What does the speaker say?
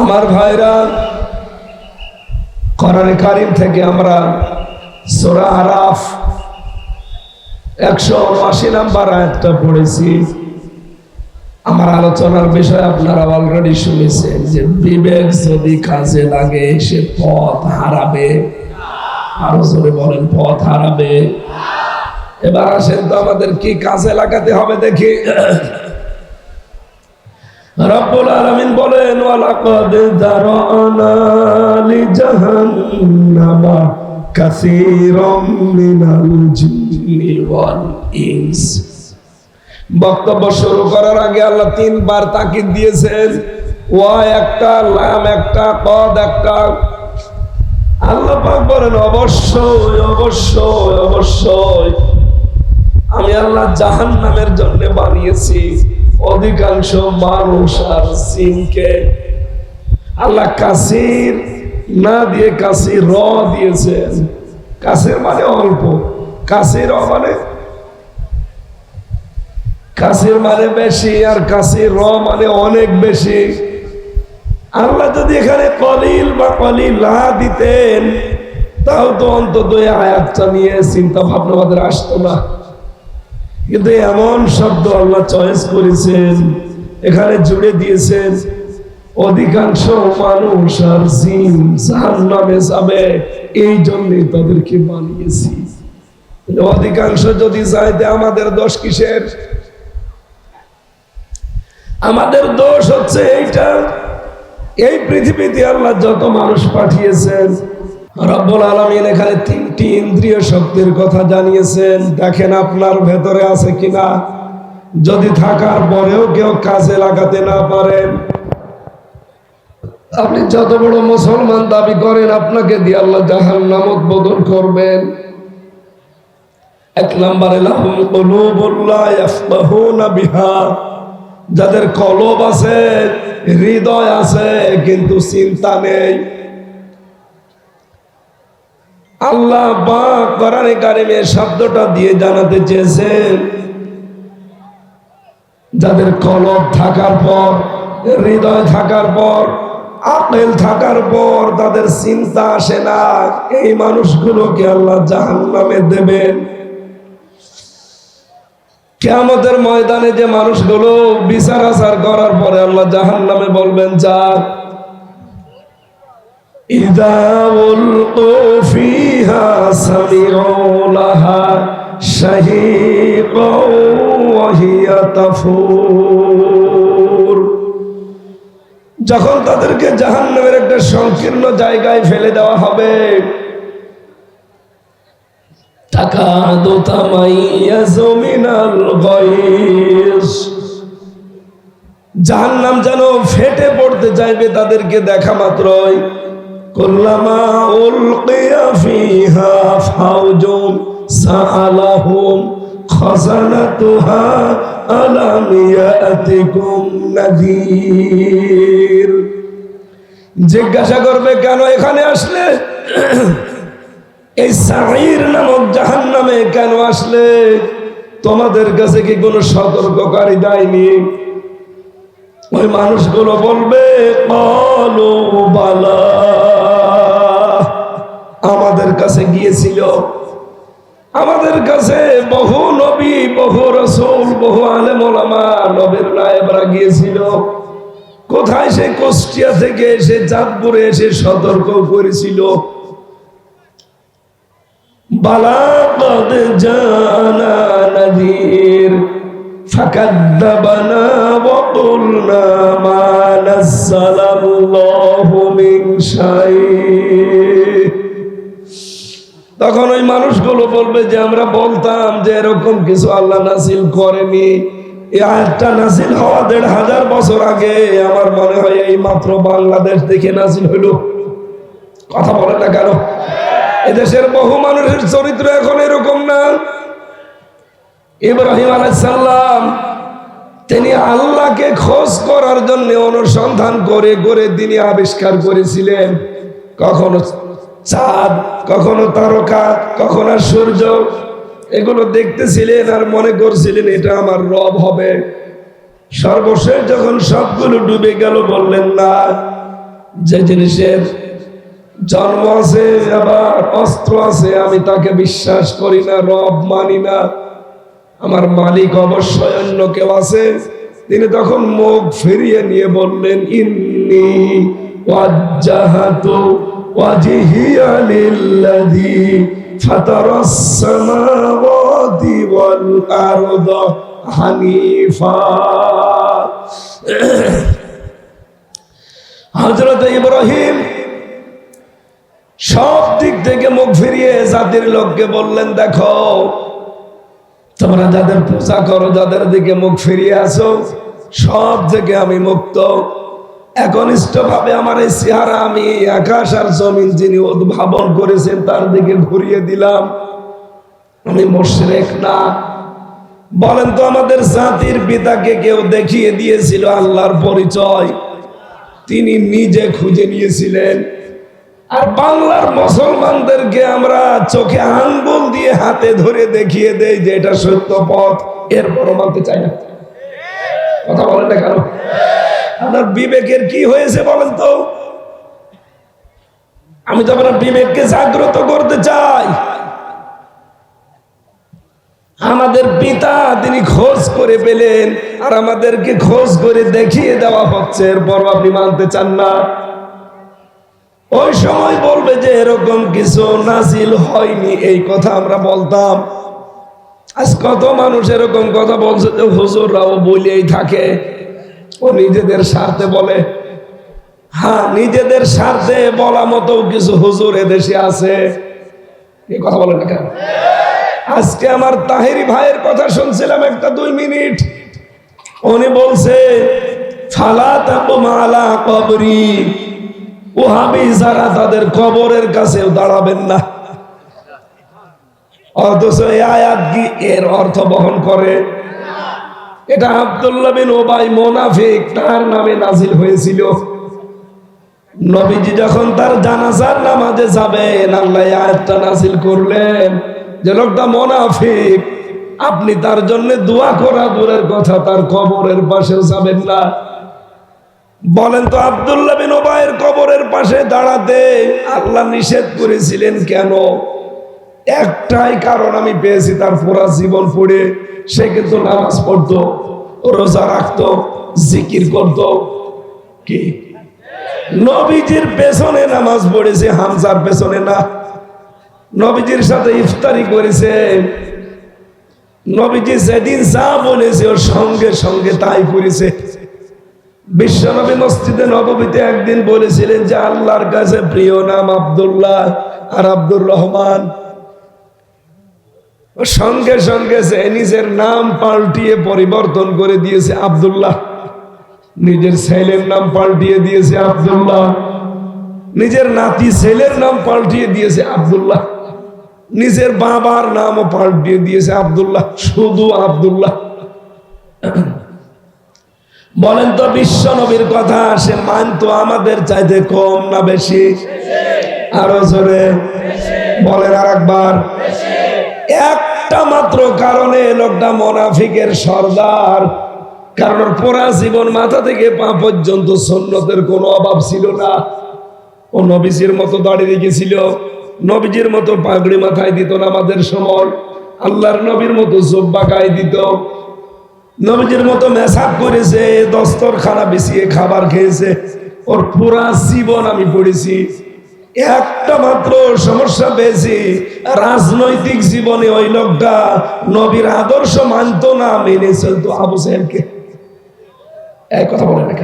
আমার ভাইরা করার কারিম থেকে আমরা সোরা আরাফ একশো আশি নাম্বার আয়াতটা পড়েছি। আমার আলোচনার বিষয় আপনারা অলরেডি শুনেছেন যে বিবেক যদি কাজে লাগে, সে পথ হারাবে। আরও জোরে বলেন, পথ হারাবে। এবার আসেন তো আমাদের কি কাজে লাগাতে হবে দেখি। রব্বুল আলামিন বলেন, ওয়ালাকাদ দারানা লিজাহান্নামা কাসীরাম মিনাল জিন্নি ওয়াল ইনস। বক্তব্য শুরু করার আগে আল্লাহ তিনবার তাকিদ দিয়েছেন। ওয়া একটা, লাম একটা, কদ একটা। আল্লাহ পাক বলেন, অবশ্যই অবশ্যই অবশ্যই। আমি আল্লাহ জাহান্নামের জন্য বানিয়েছি। অধিকাংশ মানুষ আর সিনকে আল্লাহ কাসির না দিয়ে কাসির র দিয়েছেন। কাসির মানে অল্প। কাসির মানে? কাসির মানে বেশি আর কাসির র মানে অনেক বেশি। আল্লাহ যদি এখানে কলিল বা কলিল না দিতেন তাও তো অন্তত আয়াতটা নিয়ে চিন্তা ভাবনা আমাদের আসতো না। কিন্তু এমন শব্দ আল্লাহ চয়েস করেছেন, এখানে জুড়ে দিয়েছেন, অধিকাংশ মানুষ আর জিন জাহান্নামে যাবে এই জন্যই তাদেরকে বানিয়েছি। অধিকাংশ যদি চাইতে আমাদের দোষ কিসের? আমাদের দোষ হচ্ছে এইটা, এই পৃথিবীতে আল্লাহ যত মানুষ পাঠিয়েছেন রব্বুল আলমিন এখানে তিনটি ইন্দ্রিয় শক্তির কথা জানিয়েছেন। দেখেন আপনার ভেতরে আছে কিনা? যদি থাকার পরেও কেউ কাজে লাগাতে না পারেন আপনি যত বড় মুসলমান দাবি করেন, আপনাকে দিয়ে আল্লাহ জাহান নামত বদল করবেন। এক নম্বরে যাদের কলব আছে, হৃদয় আছে, কিন্তু চিন্তা নেই। আল্লাহ বা কোরআনে কারিমে শব্দটা দিয়ে জানাতে চেয়েছেন। যাদের কলব থাকার পর, হৃদয় থাকার পর আপেল থাকার পর তাদের চিন্তা আসে না, এই মানুষগুলোকে আল্লাহ জাহান নামে দেবেন। কেয়ামতের ময়দানে যে মানুষগুলো বিচার আচার করার পরে আল্লাহ জাহান নামে বলবেন যা إذا ألقوا فيها سمعوا لها شهيقا وهي تفور যখন তাদেরকে জাহান্নামের একটা সংকীর্ণ জায়গায় ফেলে দেওয়া হবে তাকাদু তামাইয়াজু মিনাল গায়স জাহান্নাম যেন ফেটে পড়তে চাইবে তাদেরকে দেখা মাত্রই জিজ্ঞাসা করবে, কেন এখানে আসলে? এই সাহির নামক জাহান্নামে কেন আসলে? তোমাদের কাছে কি কোনো সতর্ককারী দেয়নি? ওই মানুষগুলো বলবে বলো কাছে গিয়েছিল। আমাদের কাছে বহু নবী, বহু রসুল, বহু আলেমা নায়েবরা গিয়েছিল। কোথায় সে কোষ্টিয়া থেকে এসে চাঁদপুরে এসে সতর্ক করেছিল? তখন ওই মানুষগুলো বলবে যে, আমরা বলতাম যে এরকম কিছু আল্লাহ নাসিল করেনি। নাসিল হওয়া দেড় হাজার বছর আগে। আমার মনে হয় এই মাত্র বাংলাদেশ নাসিল হইল। কথা বলে না কেন? এদেশের বহু মানুষের চরিত্র এখন এরকম না। ইব্রাহিম আলাইসাল্লাম তিনি আল্লাহকে খোঁজ করার জন্য অনুসন্ধান করে করে তিনি আবিষ্কার করেছিলেন। কখনো চাঁদ কখনো তারকা, কখনো সূর্য, এগুলো দেখতেছিলেন আর মনে করছিলেন এটা আমার রব হবে। সর্বশেষ যখন সবগুলো ডুবে গেল, বললেন, না, যে জিনিসের জন্ম আছে, আবার অস্ত্র আছে, আমি তাকে বিশ্বাস করি না, রব মানি না। আমার মালিক অবশ্যই অন্য কেউ আছে। তিনি তখন মুখ ফিরিয়ে নিয়ে বললেন, ইন্নি ওয়াজ্জাহাতু হযরত ইব্রাহিম সব দিক থেকে মুখ ফিরিয়ে জাতির লোককে বললেন, দেখো, তোমরা যাদের পূজা করো, যাদের দিকে মুখ ফিরিয়ে আসো, সব থেকে আমি মুক্ত। একনিষ্ঠ ভাবে আমার এই চেহারা আমি আকাশ আর জমিন যিনি উদ্ভাবন করেছেন তার দিকে ঘুরিয়ে দিলাম। আমি মোশরেক না। বলেন তো আমাদের জাতির পিতাকে কেউ দেখিয়ে দিয়েছিল আল্লাহর পরিচয়? তিনি নিজে খুঁজে নিয়েছিলেন। আর বাংলার মুসলমানদেরকে আমরা চোখে আঙ্গুল দিয়ে হাতে ধরে দেখিয়ে দেই যে এটা সত্য পথ। এরপরও মানতে চাই না। কথা বলেন না কেন? আপনার বিবেকের কি হয়েছে বলেন তো? আমি তো আপনার বিবেককে জাগ্রত করতে চাই। আমাদের পিতা তিনি খোঁজ করে পেলেন, আর আমাদেরকে খোঁজ করে দেখিয়ে দেওয়া হচ্ছে এরপর আপনি মানতে চান না। ওই সময় বলবে যে, এরকম কিছু নাজিল হয়নি। এই কথা আমরা বলতাম। আজ কত মানুষ এরকম কথা বলছে যে, হুজুররাও বলেই থাকে। ও নিজেদের স্বার্থে বলে। হ্যাঁ নিজেদের স্বার্থে বলা মতো কিছু হুজুর এদেশে আছে। এই কথা বলেন না কেন? আজকে আমার তাহেরি ভাইয়ের কথা শুনছিলাম একটা দুই মিনিট। উনি বলছে কবরি। ওহাবি যারা তাদের কবরের কাছেও দাঁড়াবেন না। অথচ এই আয়াত কি এর অর্থ বহন করে? এটা আব্দুল্লাহ বিন ওবাই মোনাফিক, তার নামে নাজিল হয়েছিল। নবীজি যখন তার জানাজার নামাজে যাবেন, আল্লাহ আয়াতটা নাজিল করলেন যে, লোকটা মোনাফিক, আপনি তার জন্য দোয়া করা দূরের কথা, তার কবরের পাশেও যাবেন না। বলেন তো, আবদুল্লাহ বিন ওবায়ের কবরের পাশে দাঁড়াতে আল্লাহ নিষেধ করেছিলেন কেন? একটাই কারণ আমি পেয়েছি তার পুরা জীবন পড়ে। সে কিন্তু নামাজ পড়তো, রোজা রাখতো, জিকির করত। কি? নবীজির পেছনে নামাজ পড়েছে, হামজার পেছনে না। নবীজির সাথে ইফতারি করেছে। নবীজি যেদিন যা বলেছে, ওর সঙ্গে সঙ্গে তাই করেছে। বিশ্বনবী মসজিদে নবমীতে একদিন বলেছিলেন যে, আল্লাহর কাছে প্রিয় নাম আব্দুল্লাহ আর আব্দুর রহমান। সঙ্গে সঙ্গে সে নিজের নাম পাল্টিয়ে পরিবর্তন করে দিয়েছে আব্দুল্লাহ। নিজের ছেলের নাম পাল্টিয়ে দিয়েছে আব্দুল্লাহ। নিজের নাতি ছেলের নাম পাল্টিয়ে দিয়েছে আব্দুল্লাহ। নিজের বাবার নামও পাল্টিয়ে দিয়েছে আবদুল্লাহ, শুধু আব্দুল্লাহ। বলেন তো বিশ্ব নবীর কথা, সে মানতো আমাদের চাইতে কম না বেশি? আরও জোরে। বলেন আর একবার একটা মাত্র কারণে লোকটা মোনাফিকের সর্দার। কারণ পুরা জীবন মাথা থেকে পা পর্যন্ত সন্ন্যতের কোনো অভাব ছিল না। ও নবীজির মতো দাঁড়িয়ে রেখেছিল, নবীজির মতো পাগড়ি মাথায় দিত না আমাদের সময়, আল্লাহর নবীর মতো জব্বা গায়ে দিত। নবীজির মতো মেসাব করেছে, দস্তরখানা বিছিয়ে খাবার খেয়েছে। ওর পুরা জীবন আমি পড়েছি। একটা মাত্র সমস্যা পেয়েছি। রাজনৈতিক জীবনে ওই লোকটা নবীর আদর্শ মানত না, মেনে চলতো আবু সাহেবকে। এক কথা বলে না